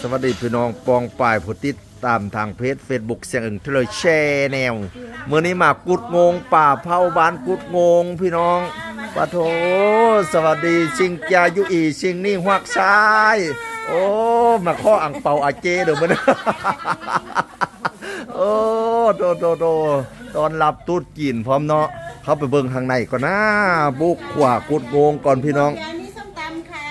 สวัสดีพี่น้องปองป่ายผู้ติดตามทางเพจ Facebook เสียงอึ่งเทเลแชแนวเมื่อนี้มากุดงงป่าเผาบ้านกุดงงพี่น้องปะโถสวัสดีชิงจายุอีชิงนี่หักซ้าย โอ้มาข้ออังเปาอาเจเดี๋ยวมันโอ้โดโดโดตอนรับตูดจีนพร้อมเนาะเข้าไปเบิ่งข้างในก่อนนะบุกขวากุดงงก่อนพี่น้อง ยายนี่ส้มตำค่ะ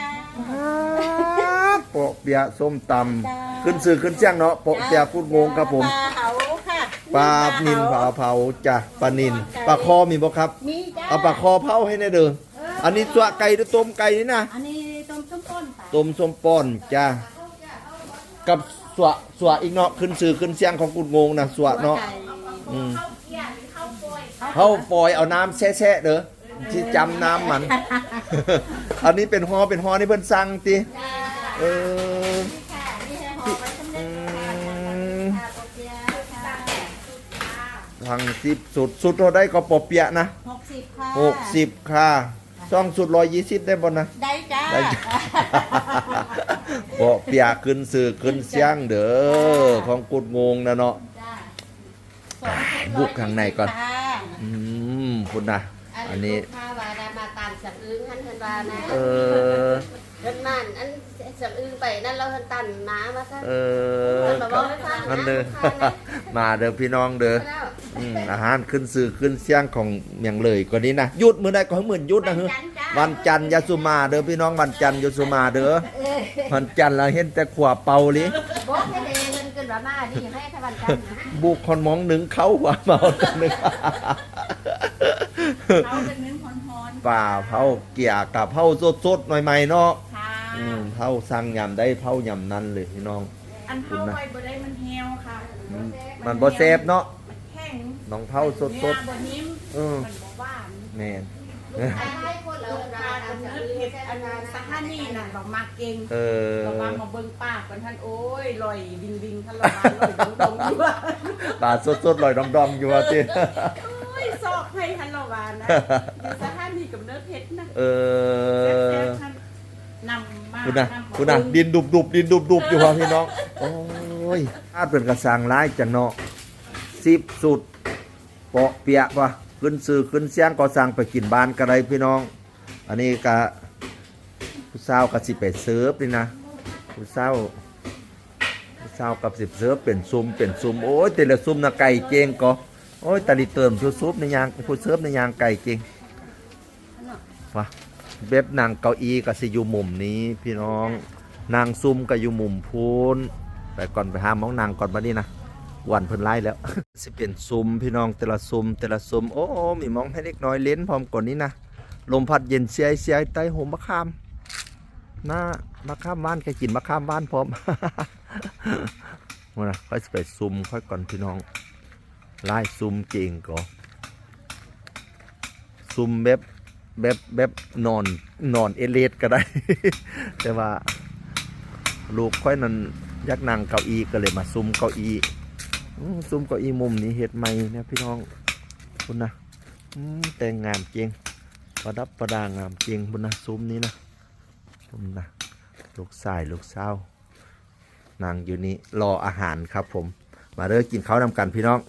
โปะเปียะส้มตำขึ้นสื่อขึ้นเสียงเนาะโปะเปียะกุดงงครับผมปลาเผาค่ะปลานินปลาเผาจ้ะปลานินปลาคอมีบ่ครับ มีจ้าเอาปลาคอเผาให้แน่เด้ออันนี้ตัวไก่หรือต้มไก่นี่นะอันนี้ต้มส้มต้นค่ะต้มส้มป้อนจ้ะกับสวะสวะอีกเนาะขึ้นสื่อขึ้นเสียงของกุดงงนะสวะเนาะไก่อืมเขาปล่อยเอาน้ำแช่ๆเด้อที่จำน้ำมัน อันนี้เป็นฮอเป็นฮอนี่เพิ่นสั่งติ เออค่ะนี่ให้ห่อไว้สำเร็อืจมค่ะโปเปียะค่ะทางสิบสุดสุดเท่าได้ก็ปอเปียะนะหกสิบค่ะหกสิบค่ะช่องสุดร้อยยี่สิบได้บ่นะ ได้จ้าได้จ้ะปอเปียะขึ้นสื่อขึ้นเสียงเด้อของกุดงงนะเนาะจ้าบุกข้างในก่อนค่ะอืมคุณนะอันนี้ลูกค้าว่าได้มาตามสับอึ้งหันเพิ่นว่านะเออเพิ่นมันอัน สับอึ้งไปนั่นเราเพิ่นตันหมามาซะเออเพิ่นบอกให้ฟังนั่นนะเด้อ ลูกค้านะ มาเด้อพี่น้องเด้อแล้วอืมอาหารขึ้นสื่อขึ้นเสียงของเมียงเลยกว่านี้นะหยุดมื้อใดก็ให้มื้อหยุดนะเฮ้อวันจันทร์ยาสุมาเด้อพี่น้องวันจันทร์ยาสุมาเด้อวันจันทร์เราเห็นแต่ขวาเป่าลิบอกให้เดเงินเกินว่ามาดีให้ทวันกันนะบุกคนมองหนึ่งเข้าหัวเมากันหนึ่งเขาเป็นเนื้อฮอนป่าเผาเกี่ยกับเผาสดๆหน่อยใหม่เนาะๆค่ะ อืมเผาสั่งยำได้เผายำนั้นเลยพี่น้อง อันเผาไว้บ่ได้มันเหี่ยวค่ะอืมมันบ่แซ่บเนาะมันแข็งน้องเผาสเนื้อดบ่นิ่มๆเออ มันบ่หวานแม่นให้คนเราลูกตาค้าตามกำสับเนิดอึ้งเห็ดใช่อันไหมสักท่านนี่น่ะเรามาเก่งเออเราว่ามาเบิ่งปากกันท่านโอ้ยลอยดิงดิงท่านละมาลอยดงดงอยู่ว่าปลาสดๆลอยดองๆอยู่ว่าติโอ้ยซอกให้ท่านละวานะอยู่สักท่านนี่กับเนื้อเพชรนะ เอแซ่อบๆท่านนำมา คุณนะคุณนะดินดุบๆดินดุบๆอยู่ว่าพี่น้อง โอ้ยอาดเป็นกระสังร้ายจังเนาะสิบสุดเปาะเปียปะขึ้นสื่อขึ้นเสียงก็สั่งไปกินบ้านกันเลยพี่น้อง อันนี้กะผู้สาวกับสิไปเซิร์ฟนี่นะผู้สาวผู้สาวกับสิบเซิร์ฟเป็นซุมเป็นซุมโอ้ยแต่ละซุมนะไก่เจงก็โอ้ยตาลิเติมผู้ซุปในยางผู้เซิร์ฟในยางไก่เจงวะ เบ็บนางเก้าอี้กับสิอยู่มุมนี้พี่น้องนางซุ่มกับอยู่มุมพูนไปก่อนไปหามองนางก่อนมานี่นะวันเพิ่นไล่แล้ว สิเป็นซุมพี่น้องแต่ละซุมแต่ละซุมโอ้มีมองให้เล็กน้อยเล่นพร้อมก่อนนี้นะลมพัดเย็นเสียเสียใต้หมมะขามหน้ามะขามบ้านแกกินมะขามบ้านพร้อมมานะค่อยไปซุ่มค่อยก่อนพี่น้องไล่ซุ่มเก่งก่อนซุ่มแบบ แบบแบบนอนนอนเอเลสก็ได้ แต่ว่า ลูกค่อยนั้นยักนางเก้าอี้ก็เลยมาซุ่มเก้าอี้ซุ่มเก้าอี้มุมนี้เฮ็ดใหม่เนี่ยพี่น้องคุณนะแต่งงามเก่งประดับประดางามจริงบนนะซุ้มนี้นะซุ้มนะลูกชายลูกสานางอยู่นี่รออาหารครับผม มาเริ่มกินข้าวนำกันพี่น้อง